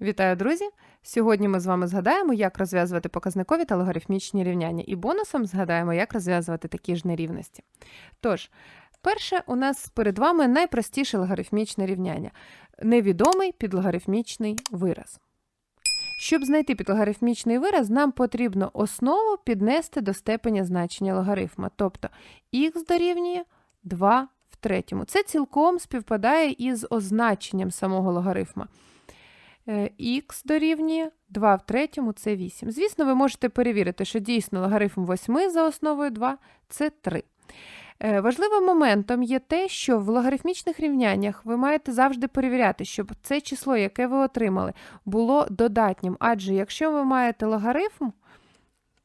Вітаю, друзі! Сьогодні ми з вами згадаємо, як розв'язувати показникові та логарифмічні рівняння, і бонусом згадаємо, як розв'язувати такі ж нерівності. Тож, перше, у нас перед вами найпростіше логарифмічне рівняння невідомий підлогарифмічний вираз. Щоб знайти підлогарифмічний вираз, нам потрібно основу піднести до степеня значення логарифма, тобто х дорівнює 2 в третьому. Це цілком співпадає із означенням самого логарифма. Х дорівнює 2 в третьому це 8. Звісно, ви можете перевірити, що дійсно логарифм 8 за основою 2 це 3. Е, Важливим моментом є те, що в логарифмічних рівняннях ви маєте завжди перевіряти, щоб це число, яке ви отримали, було додатнім. Адже якщо ви маєте логарифм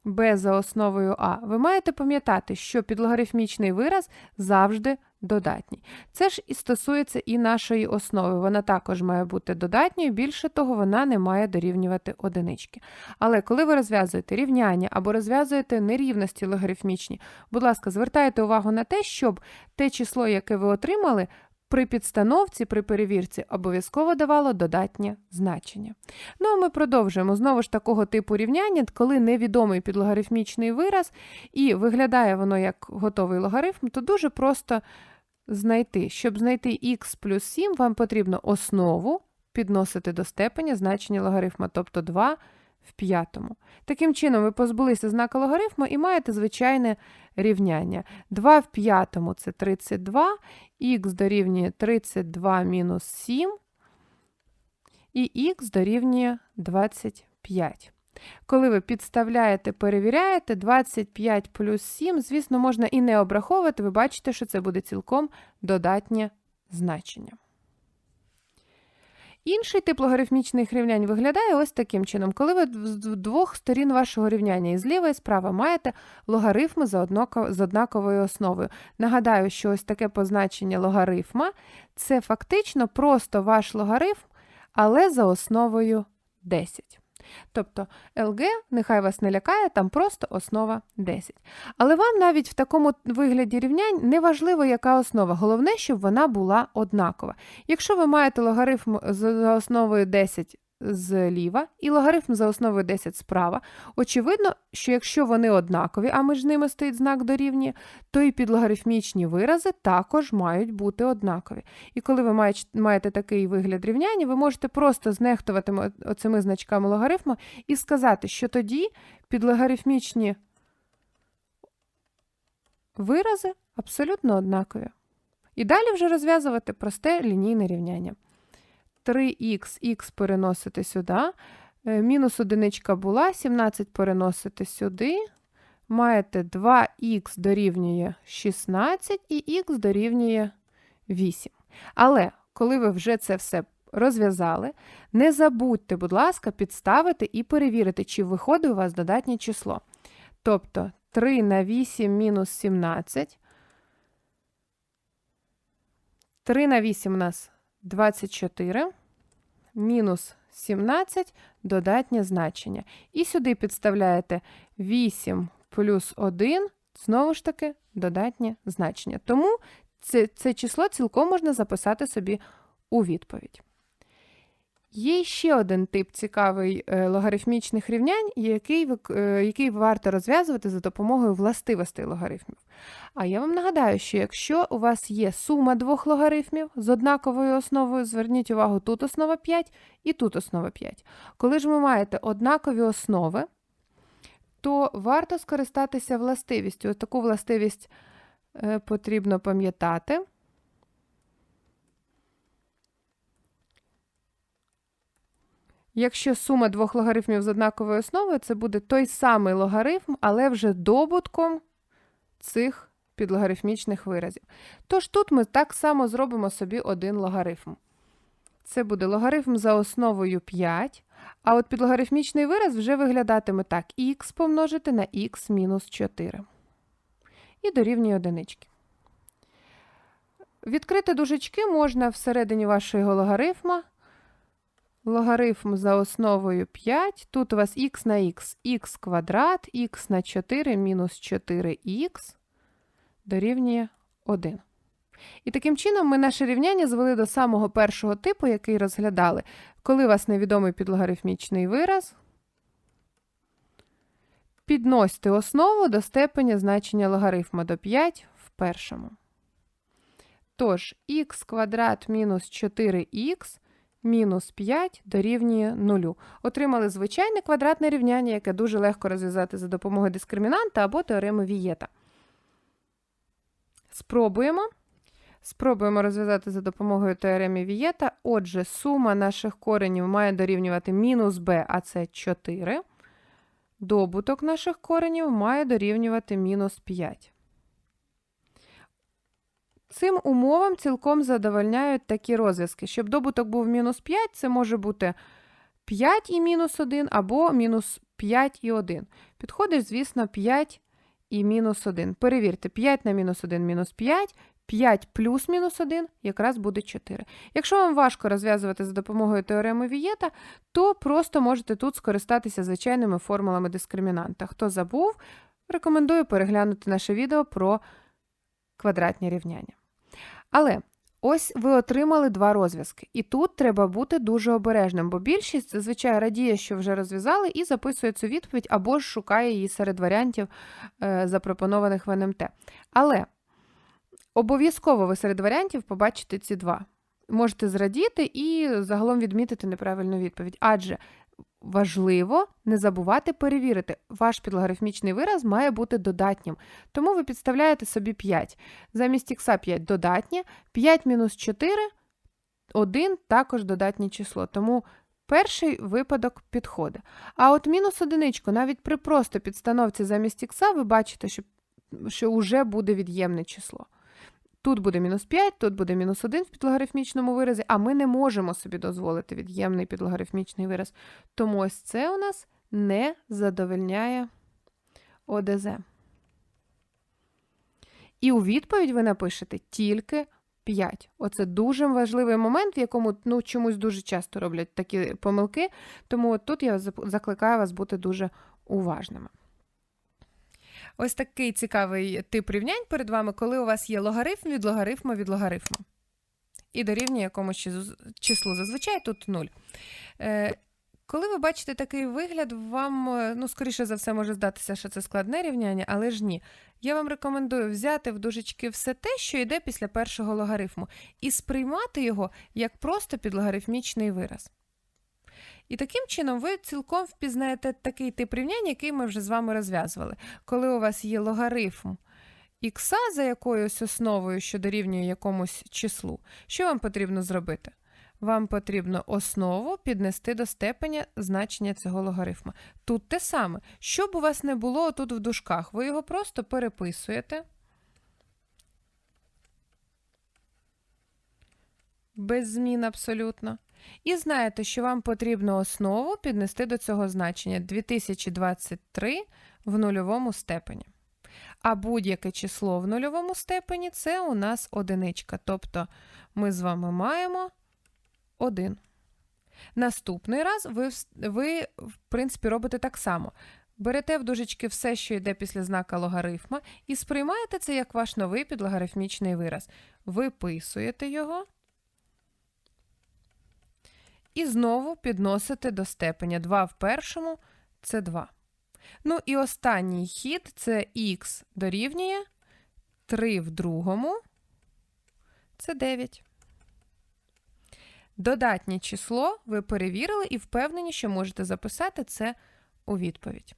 b за основою а, ви маєте пам'ятати, що підлогарифмічний вираз завжди додатній. Це ж і стосується і нашої основи. Вона також має бути додатньою, більше того, вона не має дорівнювати одинички. Але коли ви розв'язуєте рівняння або розв'язуєте нерівності логарифмічні, будь ласка, звертайте увагу на те, щоб те число, яке ви отримали, при підстановці, при перевірці обов'язково давало додатнє значення. Ну а ми продовжуємо знову ж такого типу рівняння, коли невідомий підлогарифмічний вираз, і виглядає воно як готовий логарифм, то дуже просто знайти. Щоб знайти х плюс 7, вам потрібно основу підносити до степеня значення логарифма, тобто 2 в п'ятому. Таким чином, ви позбулися знака логарифму і маєте звичайне рівняння. 2 в п'ятому – це 32, х дорівнює 32 мінус 7, і х дорівнює 25. Коли ви підставляєте, перевіряєте, 25 плюс 7, звісно, можна і не обраховувати, ви бачите, що це буде цілком додатнє значення. Інший тип логарифмічних рівнянь виглядає ось таким чином. Коли ви з двох сторін вашого рівняння, і зліва і справа, маєте логарифми з однаковою основою. Нагадаю, що ось таке позначення логарифма це фактично просто ваш логарифм, але за основою 10. Тобто ЛГ, нехай вас не лякає, там просто основа 10. Але вам навіть в такому вигляді рівнянь не важливо, яка основа. Головне, щоб вона була однакова. Якщо ви маєте логарифм за основою 10 зліва і логарифм за основою 10 справа, очевидно, що якщо вони однакові, а між ними стоїть знак дорівнює, то і підлогарифмічні вирази також мають бути однакові. І коли ви маєте такий вигляд рівняння, ви можете просто знехтувати оцими значками логарифму і сказати, що тоді підлогарифмічні вирази абсолютно однакові. І далі вже розв'язувати просте лінійне рівняння. 3х, х переносити сюди, е, мінус одиничка була, 17 переносити сюди. Маєте 2х дорівнює 16 і х дорівнює 8. Але коли ви вже це все розв'язали, не забудьте, будь ласка, підставити і перевірити, чи виходить у вас додатнє число. Тобто 3 на 8 мінус 17. 3 на 8 у нас 24 мінус 17 додатнє значення. І сюди підставляєте 8 плюс 1, знову ж таки, додатнє значення. Тому це, це число цілком можна записати собі у відповідь. Є ще один тип цікавий е, логарифмічних рівнянь, який, е, який варто розв'язувати за допомогою властивостей логарифмів. А я вам нагадаю, що якщо у вас є сума двох логарифмів з однаковою основою, зверніть увагу, тут основа 5 і тут основа 5. Коли ж ви маєте однакові основи, то варто скористатися властивістю. Ось таку властивість е, потрібно пам'ятати. Якщо сума двох логарифмів з однаковою основою, це буде той самий логарифм, але вже добутком цих підлогарифмічних виразів. Тож тут ми так само зробимо собі один логарифм. Це буде логарифм за основою 5, а от підлогарифмічний вираз вже виглядатиме так: х помножити на х мінус 4. І дорівнює одинички. Відкрити дужечки можна всередині вашого логарифма. Логарифм за основою 5. Тут у вас х на х, х квадрат, х на 4 мінус 4х дорівнює 1. І таким чином ми наше рівняння звели до самого першого типу, який розглядали, Коли у вас невідомий підлогарифмічний вираз, підносьте основу до степеня значення логарифма до 5 в першому. Тож, х квадрат мінус 4х мінус 5 дорівнює 0. Отримали звичайне квадратне рівняння, яке дуже легко розв'язати за допомогою дискримінанта або теореми Вієта. Спробуємо. Спробуємо розв'язати за допомогою теореми Вієта. Отже, сума наших коренів має дорівнювати мінус b, а це 4. Добуток наших коренів має дорівнювати мінус 5. Цим умовам цілком задовольняють такі розв'язки. Щоб добуток був мінус 5, це може бути 5 і мінус 1 або мінус 5 і 1. Підходить, звісно, 5 і мінус 1. Перевірте, 5 на мінус 1 мінус 5, 5 плюс мінус 1 якраз буде 4. Якщо вам важко розв'язувати за допомогою теореми Вієта, то просто можете тут скористатися звичайними формулами дискримінанта. Хто забув, рекомендую переглянути наше відео про квадратні рівняння. Але ось ви отримали два розв'язки. І тут треба бути дуже обережним, бо більшість зазвичай радіє, що вже розв'язали, і записує цю відповідь або ж шукає її серед варіантів, е, запропонованих в НМТ. Але обов'язково ви серед варіантів побачите ці два. Можете зрадіти і загалом відмітити неправильну відповідь. Адже важливо не забувати перевірити, ваш підлогарифмічний вираз має бути додатнім. Тому ви підставляєте собі 5. Замість х 5 додатнє, 5 мінус 4 1 також додатнє число. Тому перший випадок підходить. А от мінус одиничку, навіть при просто підстановці замість х, ви бачите, що вже буде від'ємне число. Тут буде мінус 5, тут буде мінус 1 в підлогарифмічному виразі, а ми не можемо собі дозволити від'ємний підлогарифмічний вираз. Тому ось це у нас не задовольняє ОДЗ. І у відповідь ви напишете тільки 5. Оце дуже важливий момент, в якому ну, чомусь дуже часто роблять такі помилки. Тому от тут я закликаю вас бути дуже уважними. Ось такий цікавий тип рівнянь перед вами, коли у вас є логарифм від логарифму від логарифму. І дорівнює якомусь числу. Зазвичай тут 0. Е, коли ви бачите такий вигляд, вам, е, ну, скоріше за все, може здатися, що це складне рівняння, але ж ні. Я вам рекомендую взяти в дужечки все те, що йде після першого логарифму, і сприймати його як просто підлогарифмічний вираз. І таким чином ви цілком впізнаєте такий тип рівняння, який ми вже з вами розв'язували. Коли у вас є логарифм х за якоюсь основою, що дорівнює якомусь числу, що вам потрібно зробити? Вам потрібно основу піднести до степеня значення цього логарифма. Тут те саме. Що б у вас не було тут в дужках, ви його просто переписуєте. Без змін абсолютно. І знаєте, що вам потрібно основу піднести до цього значення 2023 в нульовому степені. А будь-яке число в нульовому степені це у нас одиничка. Тобто ми з вами маємо 1. Наступний раз ви, ви, в принципі, робите так само. Берете в дужечки все, що йде після знака логарифма, і сприймаєте це як ваш новий підлогарифмічний вираз. Виписуєте його. І знову підносити до степеня 2 в першому це 2. Ну і останній хід це х дорівнює 3 в другому це 9. Додатнє число ви перевірили і впевнені, що можете записати це у відповідь.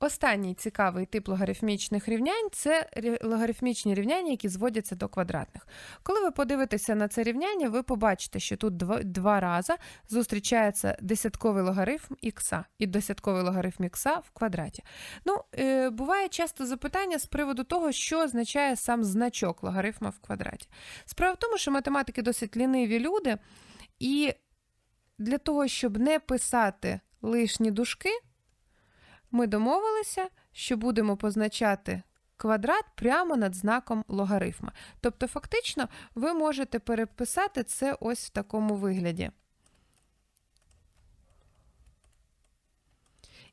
Останній цікавий тип логарифмічних рівнянь це логарифмічні рівняння, які зводяться до квадратних. Коли ви подивитеся на це рівняння, ви побачите, що тут два, два рази зустрічається десятковий логарифм х і десятковий логарифм х в квадраті. Ну, е, Буває часто запитання з приводу того, що означає сам значок логарифма в квадраті. Справа в тому, що математики досить ліниві люди, і для того, щоб не писати лишні дужки, ми домовилися, що будемо позначати квадрат прямо над знаком логарифма. Тобто, фактично, ви можете переписати це ось в такому вигляді.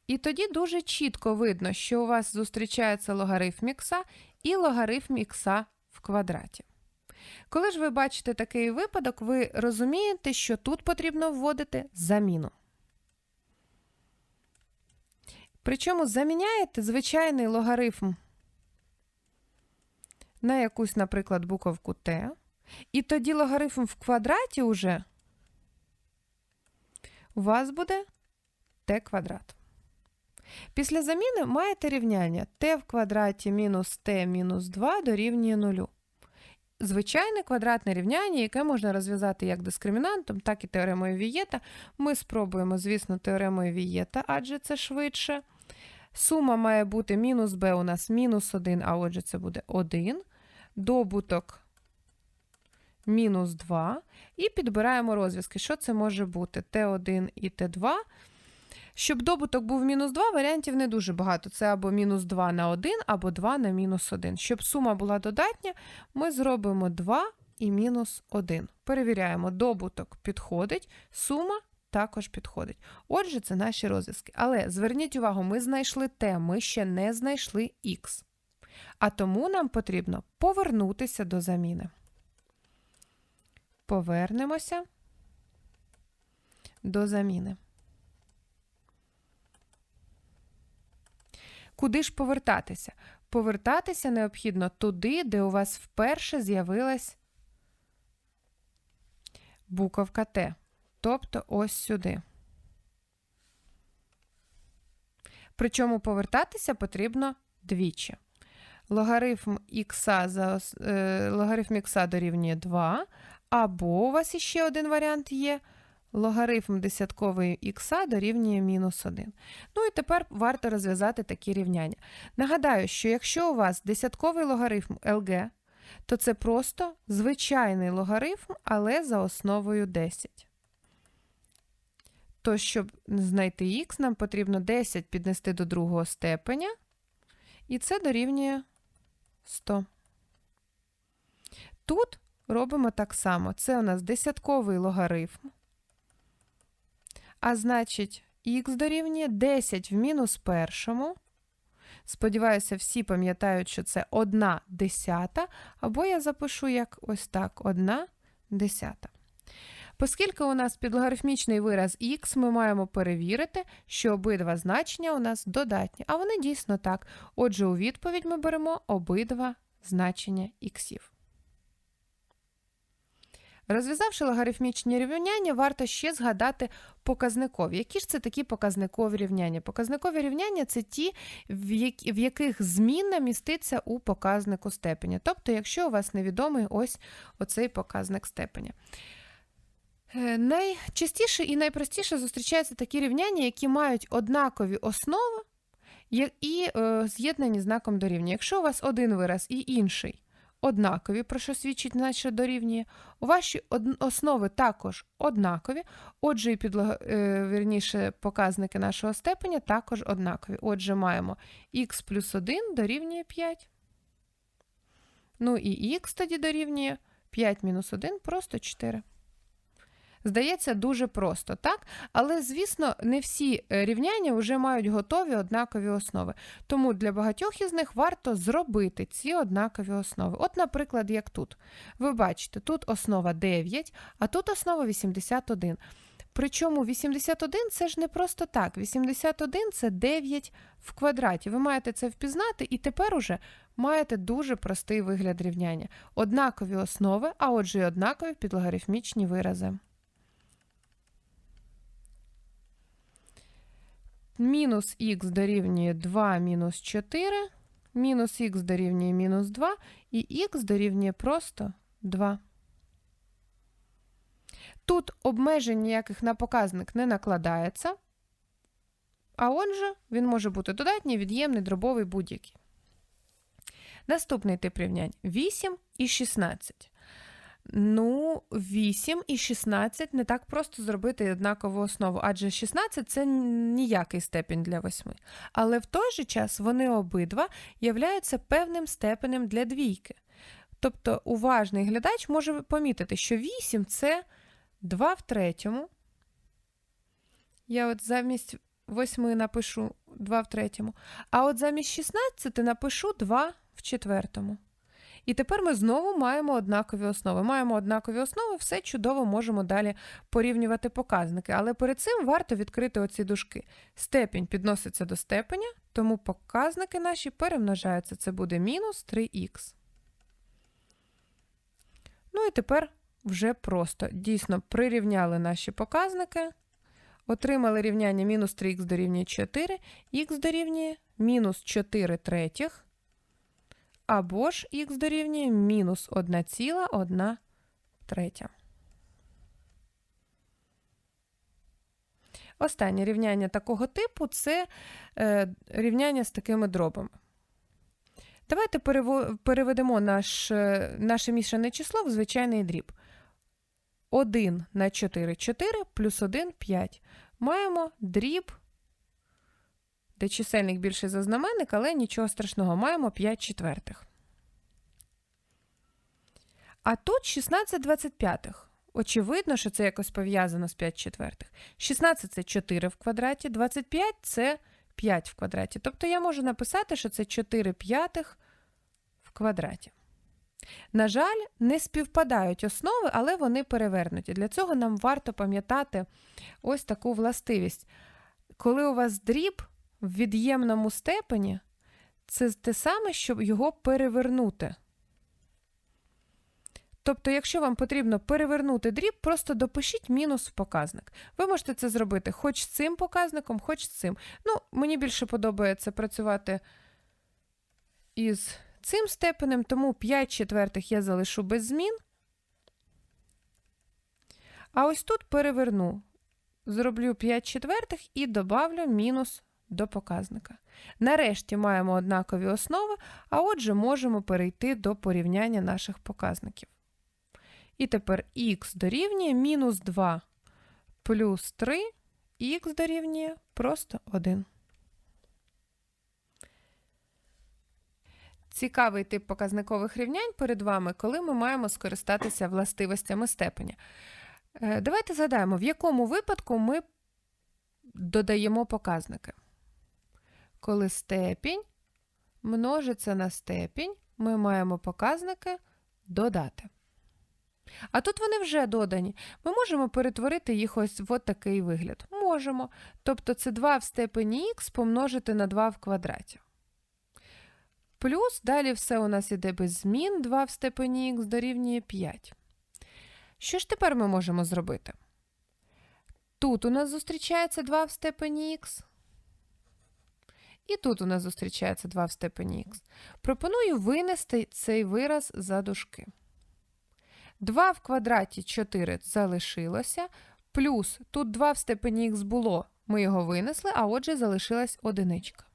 І тоді дуже чітко видно, що у вас зустрічається логарифм х і логарифм х в квадраті. Коли ж ви бачите такий випадок, ви розумієте, що тут потрібно вводити заміну. Причому заміняєте звичайний логарифм на якусь, наприклад, буковку Т, і тоді логарифм в квадраті уже у вас буде Т квадрат. Після заміни маєте рівняння t в квадраті мінус t мінус 2 дорівнює 0. Звичайне квадратне рівняння, яке можна розв'язати як дискримінантом, так і теоремою Вієта. Ми спробуємо, звісно, теоремою Вієта, адже це швидше. Сума має бути мінус b у нас мінус 1, а отже, це буде 1. Добуток мінус 2. І підбираємо розв'язки. Що це може бути? Т1 і Т2. Щоб добуток був мінус 2, варіантів не дуже багато. Це або мінус 2 на 1, або 2 на мінус 1. Щоб сума була додатня, ми зробимо 2 і мінус 1. Перевіряємо, добуток підходить, сума також підходить. Отже, це наші розв'язки. Але зверніть увагу, ми знайшли Т, ми ще не знайшли Х. А тому нам потрібно повернутися до заміни. Повернемося до заміни. Куди ж повертатися? Повертатися необхідно туди, де у вас вперше з'явилась буковка Т. Тобто ось сюди. Причому повертатися потрібно двічі. Логарифм х за, е, логарифм х дорівнює 2, або у вас іще один варіант є – логарифм десяткової х дорівнює мінус 1. Ну і тепер варто розв'язати такі рівняння. Нагадаю, що якщо у вас десятковий логарифм LG, то це просто звичайний логарифм, але за основою 10. То, щоб знайти х, нам потрібно 10 піднести до другого степеня, і це дорівнює 100. Тут робимо так само. Це у нас десятковий логарифм. А значить, х дорівнює 10 в мінус першому. Сподіваюся, всі пам'ятають, що це 1 десята, або я запишу як ось так: 1 десята. Оскільки у нас підлогарифмічний вираз х, ми маємо перевірити, що обидва значення у нас додатні. А вони дійсно так. Отже, у відповідь ми беремо обидва значення іксів. Розв'язавши логарифмічні рівняння, варто ще згадати показникові. Які ж це такі показникові рівняння? Показникові рівняння це ті, в яких змінна міститься у показнику степеня. Тобто, якщо у вас невідомий ось оцей показник степеня. Е, найчастіше і найпростіше зустрічаються такі рівняння, які мають однакові основи і е, з'єднані знаком дорівнює. Якщо у вас один вираз і інший однакові, про що свідчить наче дорівнює. Ваші основи також однакові, отже, і підлог... Е, вірніше, показники нашого степеня також однакові. Отже, маємо х плюс 1 дорівнює 5. Ну і х тоді дорівнює 5 мінус 1 просто 4. Здається, дуже просто, так? Але, звісно, не всі е, рівняння вже мають готові однакові основи. Тому для багатьох із них варто зробити ці однакові основи. От, наприклад, як тут. Ви бачите, тут основа 9, а тут основа 81. Причому 81 це ж не просто так. 81 це 9 в квадраті. Ви маєте це впізнати, і тепер уже маєте дуже простий вигляд рівняння. Однакові основи, а отже, і однакові підлогарифмічні вирази. Мінус х дорівнює 2 мінус 4, мінус х дорівнює мінус 2, і х дорівнює просто 2. Тут обмежень ніяких на показник не накладається, а отже, він може бути додатній, від'ємний, дробовий будь-який. Наступний тип рівнянь 8 і 16. Ну, 8 і 16 не так просто зробити однакову основу, адже 16 це ніякий степень для 8. Але в той же час вони обидва являються певним степенем для двійки. Тобто уважний глядач може помітити, що 8 це 2 в третьому. Я от замість 8 напишу 2 в третьому. А от замість 16 напишу 2 в четвертому. І тепер ми знову маємо однакові основи. Маємо однакові основи, все чудово можемо далі порівнювати показники. Але перед цим варто відкрити оці дужки. Степінь підноситься до степеня, тому показники наші перемножаються. Це буде мінус 3х. Ну і тепер вже просто. Дійсно, прирівняли наші показники. Отримали рівняння мінус 3х дорівнює 4, х дорівнює мінус 4 третіх, або ж х дорівнює мінус 1,1 третя. Останнє рівняння такого типу це е, рівняння з такими дробами. Давайте переведемо наш, е, наше мішане число в звичайний дріб. 1 на 4 – 4, плюс 1 – 5. Маємо дріб, де чисельник більший за знаменник, але нічого страшного, маємо 5 четвертих. А тут 16 25. Очевидно, що це якось пов'язано з 5 четвертих. 16 – це 4 в квадраті, 25 – це 5 в квадраті. Тобто я можу написати, що це 4 п'ятих в квадраті. На жаль, не співпадають основи, але вони перевернуті. Для цього нам варто пам'ятати ось таку властивість. Коли у вас дріб в від'ємному степені, це те саме, щоб його перевернути. Тобто, якщо вам потрібно перевернути дріб, просто допишіть мінус в показник. Ви можете це зробити хоч цим показником, хоч цим. Ну, мені більше подобається працювати із цим степенем, тому 5 четвертих я залишу без змін. А ось тут переверну. Зроблю 5 четвертих і добавлю мінус до показника. Нарешті маємо однакові основи, а отже, можемо перейти до порівняння наших показників. І тепер х дорівнює мінус 2 плюс 3, х дорівнює просто 1. Цікавий тип показникових рівнянь перед вами, коли ми маємо скористатися властивостями степеня. Е, Давайте згадаємо, в якому випадку ми додаємо показники. Коли степінь множиться на степінь, ми маємо показники додати. А тут вони вже додані. Ми можемо перетворити їх ось в такий вигляд. Можемо. Тобто це 2 в степені х помножити на 2 в квадраті. Плюс далі все у нас іде без змін, 2 в степені х дорівнює 5. Що ж тепер ми можемо зробити? Тут у нас зустрічається 2 в степені х. І тут у нас зустрічається 2 в степені х. Пропоную винести цей вираз за дужки. 2 в квадраті 4 залишилося, плюс тут 2 в степені х було, ми його винесли, а отже залишилась одиничка.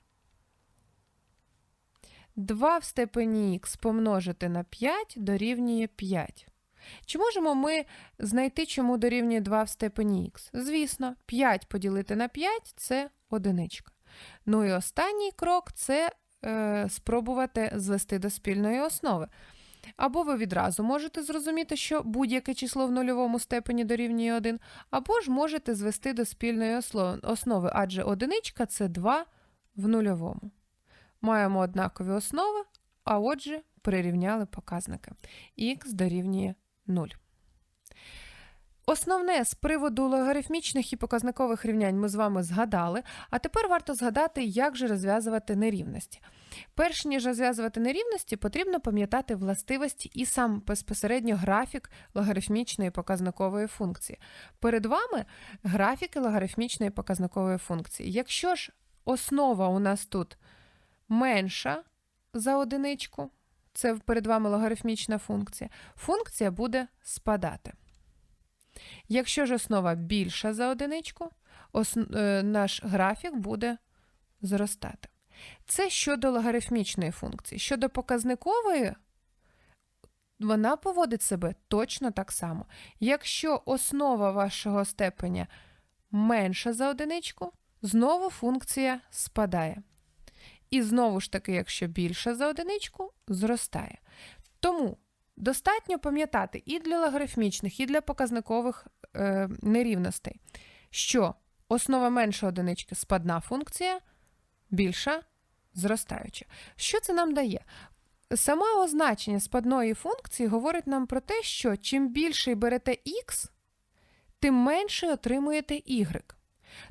2 в степені х помножити на 5 дорівнює 5. Чи можемо ми знайти, чому дорівнює 2 в степені х? Звісно, 5 поділити на 5 це одиничка. Ну і останній крок це е, спробувати звести до спільної основи. Або ви відразу можете зрозуміти, що будь-яке число в нульовому степені дорівнює 1, або ж можете звести до спільної основи, адже одиничка це 2 в нульовому. Маємо однакові основи, а отже, перерівняли показники. Х дорівнює 0. Основне з приводу логарифмічних і показникових рівнянь ми з вами згадали, а тепер варто згадати, як же розв'язувати нерівності. Перш ніж розв'язувати нерівності, потрібно пам'ятати властивості і сам безпосередньо графік логарифмічної показникової функції. Перед вами графіки логарифмічної показникової функції. Якщо ж основа у нас тут менша за одиничку, це перед вами логарифмічна функція, функція буде спадати. Якщо ж основа більша за одиничку, ос- е, наш графік буде зростати. Це щодо логарифмічної функції. Щодо показникової, вона поводить себе точно так само. Якщо основа вашого степеня менша за одиничку, знову функція спадає. І знову ж таки, якщо більша за одиничку, зростає. Тому достатньо пам'ятати і для логарифмічних, і для показникових е, нерівностей, що основа менша одинички спадна функція, більша зростаюча. Що це нам дає? саме означення спадної функції говорить нам про те, що чим більший берете х, тим менше отримуєте y.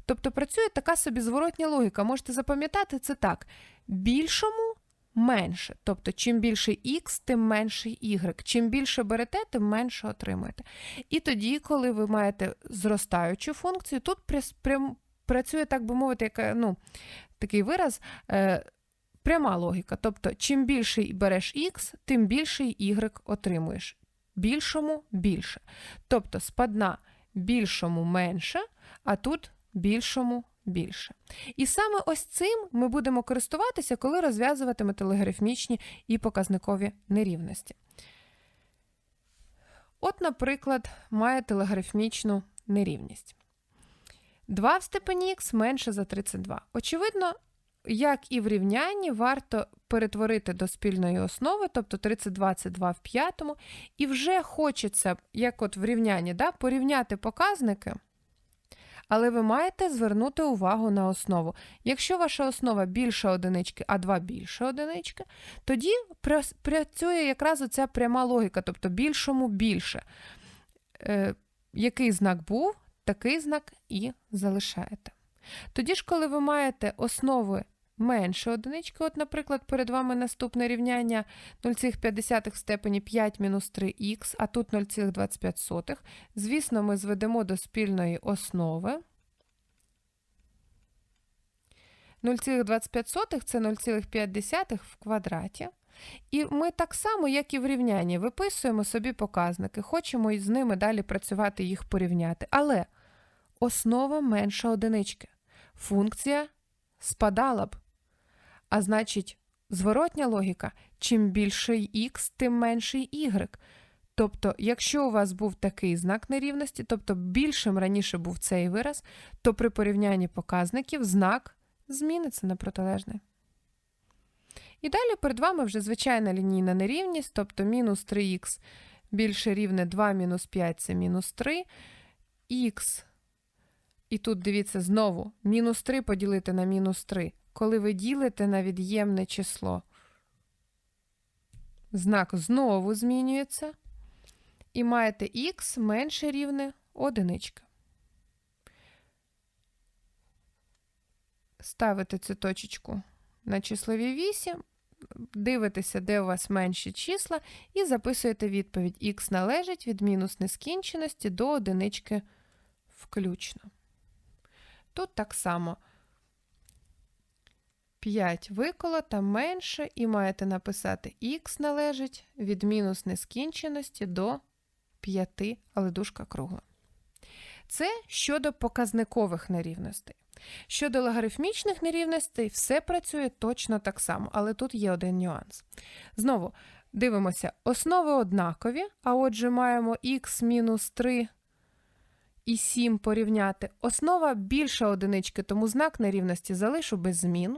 Тобто працює така собі зворотня логіка. Можете запам'ятати це так: більшому менше. Тобто, чим більший х, тим менший y. Чим більше берете, тим менше отримуєте. І тоді, коли ви маєте зростаючу функцію, тут працює, так би мовити, як, ну, такий вираз. Е, Пряма логіка. Тобто, чим більший береш х, тим більший y отримуєш. Більшому більше. Тобто спадна більшому менше, а тут більшому більше. І саме ось цим ми будемо користуватися, коли розв'язуватимете логарифмічні і показникові нерівності. От, наприклад, маєте логарифмічну нерівність. 2 в степені х менше за 32. Очевидно, як і в рівнянні, варто перетворити до спільної основи, тобто 32 це 2 в п'ятому, і вже хочеться, як от в рівнянні, да, порівняти показники. Але ви маєте звернути увагу на основу. Якщо ваша основа більше одинички, а 2 більше одинички, тоді працює якраз оця пряма логіка, тобто більшому більше. Е, Який знак був, такий знак і залишаєте. Тоді ж, коли ви маєте основи менше одинички, от, наприклад, перед вами наступне рівняння 0,5 в степені 5 мінус 3х, а тут 0,25. Звісно, ми зведемо до спільної основи. 0,25 це 0,5 в квадраті. І ми так само, як і в рівнянні, виписуємо собі показники, хочемо з ними далі працювати, їх порівняти. Але основа менша одинички. Функція спадала б. А значить, зворотня логіка: чим більший х, тим менший y. Тобто, якщо у вас був такий знак нерівності, тобто більшим раніше був цей вираз, то при порівнянні показників знак зміниться на протилежний. І далі перед вами вже звичайна лінійна нерівність, тобто мінус 3х більше рівне 2 мінус 5 це мінус 3, х, і тут дивіться знову, мінус 3 поділити на мінус 3 коли ви ділите на від'ємне число. Знак знову змінюється. І маєте х менше рівне одиничка. Ставите цю точечку на числові 8, дивитеся, де у вас менші числа, і записуєте відповідь: х належить від мінус нескінченості до одинички включно. Тут так само 5 виколота менше, і маєте написати х належить від мінус нескінченості до 5, але дужка кругла. Це щодо показникових нерівностей. Щодо логарифмічних нерівностей, все працює точно так само, але тут є один нюанс. Знову дивимося, основи однакові, а отже, маємо х мінус 3 і 7 порівняти. Основа більша одинички, тому знак нерівності залишу без змін.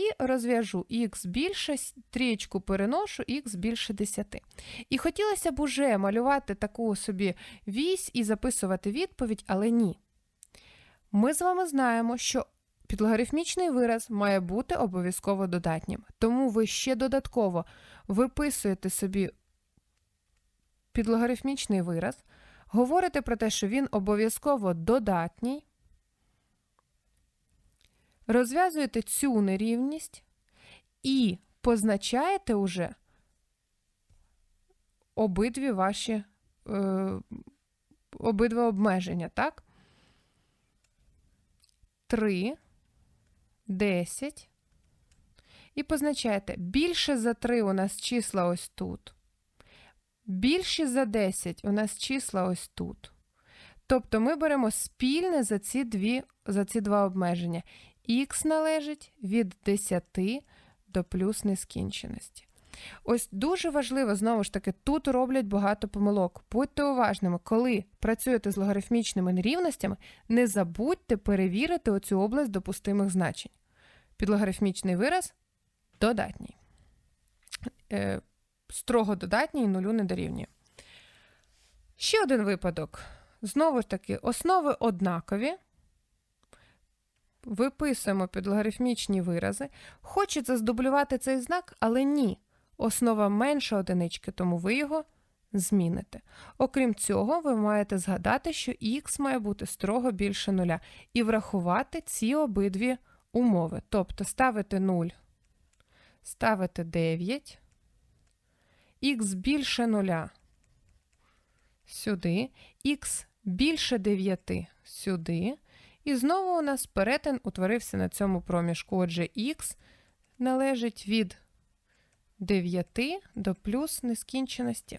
І розв'яжу х більше, трієчку переношу, х більше 10. І хотілося б уже малювати таку собі вісь і записувати відповідь, але ні. Ми з вами знаємо, що підлогарифмічний вираз має бути обов'язково додатнім. Тому ви ще додатково виписуєте собі підлогарифмічний вираз, говорите про те, що він обов'язково додатній. Розв'язуєте цю нерівність і позначаєте уже обидві ваші е, обидва обмеження, так? 3, 10. І позначаєте, більше за 3 у нас числа ось тут. Більше за 10 у нас числа ось тут. Тобто ми беремо спільне за ці дві, за ці два обмеження х належить від 10 до плюс нескінченості. Ось дуже важливо, знову ж таки, тут роблять багато помилок. Будьте уважними, коли працюєте з логарифмічними нерівностями, не забудьте перевірити оцю область допустимих значень. Підлогарифмічний вираз додатній. Е, Строго додатній нулю не дорівнює. Ще один випадок. Знову ж таки, основи однакові. Виписуємо підлогарифмічні вирази. Хочеться здублювати цей знак, але ні. Основа менша одинички, тому ви його зміните. Окрім цього, ви маєте згадати, що х має бути строго більше нуля, і врахувати ці обидві умови. Тобто ставити 0, ставити 9, х більше нуля сюди, х більше 9 сюди. І знову у нас перетин утворився на цьому проміжку. Отже, х належить від 9 до плюс нескінченості.